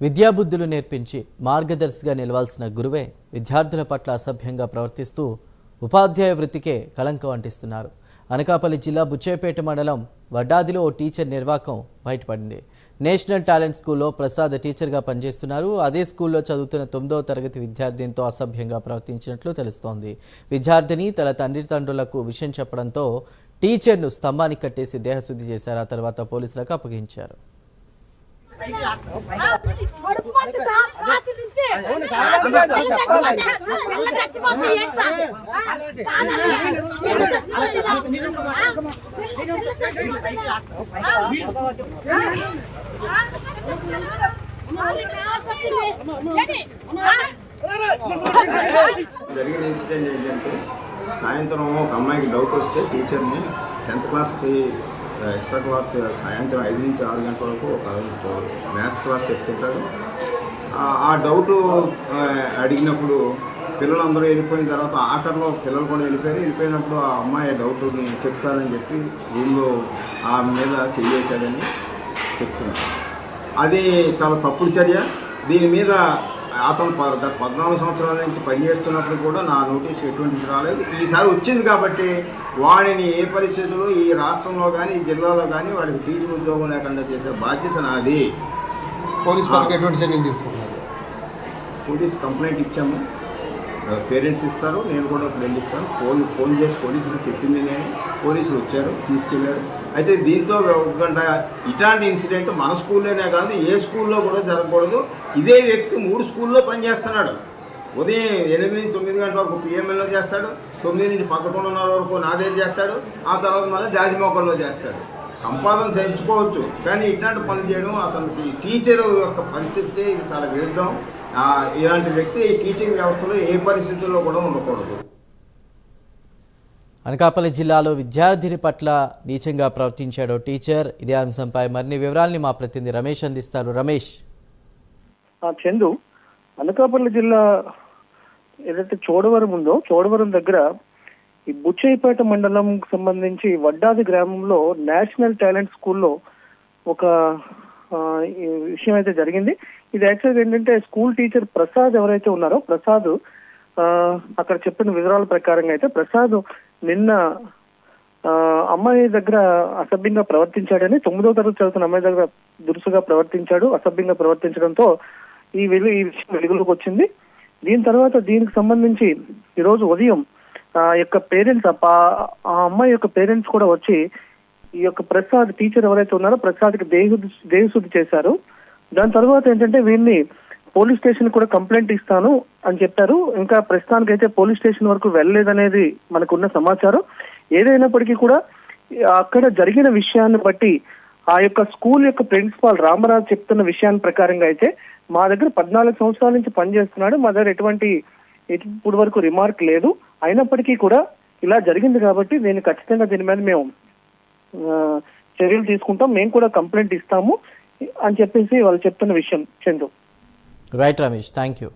విద్యాబుద్ధులు నేర్పించి మార్గదర్శిగా నిలవాల్సిన గురువే విద్యార్థుల పట్ల అసభ్యంగా ప్రవర్తిస్తూ ఉపాధ్యాయ వృత్తికే కళంకం అంటిస్తున్నారు. అనకాపల్లి జిల్లా బుచ్చేపేట మండలం వడ్డాదిలో ఓ టీచర్ నిర్వాకం బయటపడింది. నేషనల్ టాలెంట్ స్కూల్లో ప్రసాద్ టీచర్గా పనిచేస్తున్నారు. అదే స్కూల్లో చదువుతున్న తొమ్మిదవ తరగతి విద్యార్థినితో అసభ్యంగా ప్రవర్తించినట్లు తెలుస్తోంది. విద్యార్థిని తన తండ్రి తండ్రులకు విషయం చెప్పడంతో టీచర్ను స్తంభానికి కట్టేసి దేహశుద్ధి చేశారు. ఆ తర్వాత పోలీసులకు అప్పగించారు. జరిగిన ఇన్సిడెంట్ ఏంటంటే సాయంత్రం ఒక అమ్మాయికి డౌట్ వస్తే టీచర్ని టెన్త్ క్లాస్కి ఎక్స్ట్రా క్లాస్ సాయంత్రం ఐదు నుంచి ఆరు గంటల వరకు ఒక మ్యాథ్స్ క్లాస్ చెప్తుంటారు. ఆ- ఆ డౌట్ అడిగినప్పుడు పిల్లలందరూ వెళ్ళిపోయిన తర్వాత ఆఖరిలో పిల్లలు కూడా వెళ్ళిపోయారు. వెళ్ళిపోయినప్పుడు ఆ అమ్మాయి డౌట్ని చెప్తానని చెప్పి రూమ్లో ఆ మీద చేయేశాడని చెప్తున్నారు. అది చాలా తప్పుడు చర్య. దీని మీద అతను గత పద్నాలుగు సంవత్సరాల నుంచి పనిచేస్తున్నప్పుడు కూడా నా నోటీస్కి ఎటువంటిది రాలేదు. ఈసారి వచ్చింది కాబట్టి వాడిని ఏ పరిస్థితుల్లో ఈ రాష్ట్రంలో కానీ ఈ జిల్లాలో కానీ వాడికి టీచర్ ఉద్యోగం లేకుండా చేసే బాధ్యత నాది. పోలీస్ వారికి ఎటువంటి చర్యలు తీసుకుంటున్నారు? పోలీస్ కంప్లైంట్ ఇచ్చాము. పేరెంట్స్ ఇస్తారు. నేను కూడా ఇప్పుడు వెళ్ళిస్తాను ఫోన్ ఫోన్ చేసి పోలీసులకు చెప్పింది నేను. పోలీసులు వచ్చారు తీసుకెళ్ళారు. అయితే దీంతో ఒక గంట ఇట్లాంటి ఇన్సిడెంట్ మన స్కూల్లోనే కాదు ఏ స్కూల్లో కూడా జరగకూడదు. ఇదే వ్యక్తి మూడు స్కూల్లో పనిచేస్తున్నాడు. ఉదయం ఎనిమిది నుంచి తొమ్మిది గంటల వరకు పిఎంఎల్లో చేస్తాడు తొమ్మిది నుంచి పదకొండున్నర వరకు నాదేం చేస్తాడు ఆ తర్వాత మళ్ళీ జాజిమోకల్లో చేస్తాడు. సంపాదన తెచ్చుకోవచ్చు కానీ ఇట్లాంటి పనులు చేయడం అతనికి టీచర్ యొక్క పరిస్థితికి ఇది చాలా విరుద్ధం. ఇలాంటి వ్యక్తి టీచింగ్ వ్యవస్థలో ఏ పరిస్థితుల్లో కూడా ఉండకూడదు. అనకాపల్లి జిల్లాలో విద్యార్థిని పట్ల నీచంగా ప్రవర్తించాడు టీచర్. ఇదే అంశంపై మరిన్ని వివరాల్ని మా ప్రతినిధి రమేష్ అందిస్తారు. రమేష్. చందు అనకాపల్లి జిల్లా ఏదైతే చోడవరం ఉందో చోడవరం దగ్గర ఈ బుచ్చయ్యపేట మండలం సంబంధించి వడ్డాది గ్రామంలో నేషనల్ టాలెంట్ స్కూల్లో ఒక విషయం అయితే జరిగింది. ఇది యాక్చువల్గా ఏంటంటే స్కూల్ టీచర్ ప్రసాద్ ఎవరైతే ఉన్నారో ప్రసాద్ అక్కడ చెప్పిన వివరాల ప్రకారంగా అయితే ప్రసాద్ నిన్న అమ్మాయి దగ్గర అసభ్యంగా ప్రవర్తించాడని తొమ్మిదో తరగతి చదువుతున్న అమ్మాయి దగ్గర దురుసుగా ప్రవర్తించాడు అసభ్యంగా ప్రవర్తించడంతో ఈ వెలు ఈ విషయం వెలుగులోకి వచ్చింది. దీని తర్వాత దీనికి సంబంధించి ఈరోజు ఉదయం ఆ యొక్క పేరెంట్స్ ఆ అమ్మాయి యొక్క పేరెంట్స్ కూడా వచ్చి ఈ యొక్క ప్రసాద్ టీచర్ ఎవరైతే ఉన్నారో ప్రసాద్కి దేహశుద్ధి దేహశుద్ధి చేశారు. దాని తర్వాత ఏంటంటే వీరిని పోలీస్ స్టేషన్ కూడా కంప్లైంట్ ఇస్తాను అని చెప్పారు. ఇంకా ప్రస్తుతానికి అయితే పోలీస్ స్టేషన్ వరకు వెళ్ళలేదనేది మనకున్న సమాచారం. ఏదైనప్పటికీ కూడా అక్కడ జరిగిన విషయాన్ని బట్టి ఆ యొక్క స్కూల్ యొక్క ప్రిన్సిపాల్ రామరాజు చెప్తున్న విషయాన్ని ప్రకారంగా అయితే మా దగ్గర పద్నాలుగు సంవత్సరాల నుంచి పనిచేస్తున్నాడు. మా దగ్గర ఎటువంటి ఇప్పుడు వరకు రిమార్క్ లేదు. అయినప్పటికీ కూడా ఇలా జరిగింది కాబట్టి దీన్ని ఖచ్చితంగా దీని మీద మేము చర్యలు తీసుకుంటాం. మేము కూడా కంప్లైంట్ ఇస్తాము అని చెప్పేసి వాళ్ళు చెప్తున్న విషయం Chandu. Right, Ramesh. Thank you.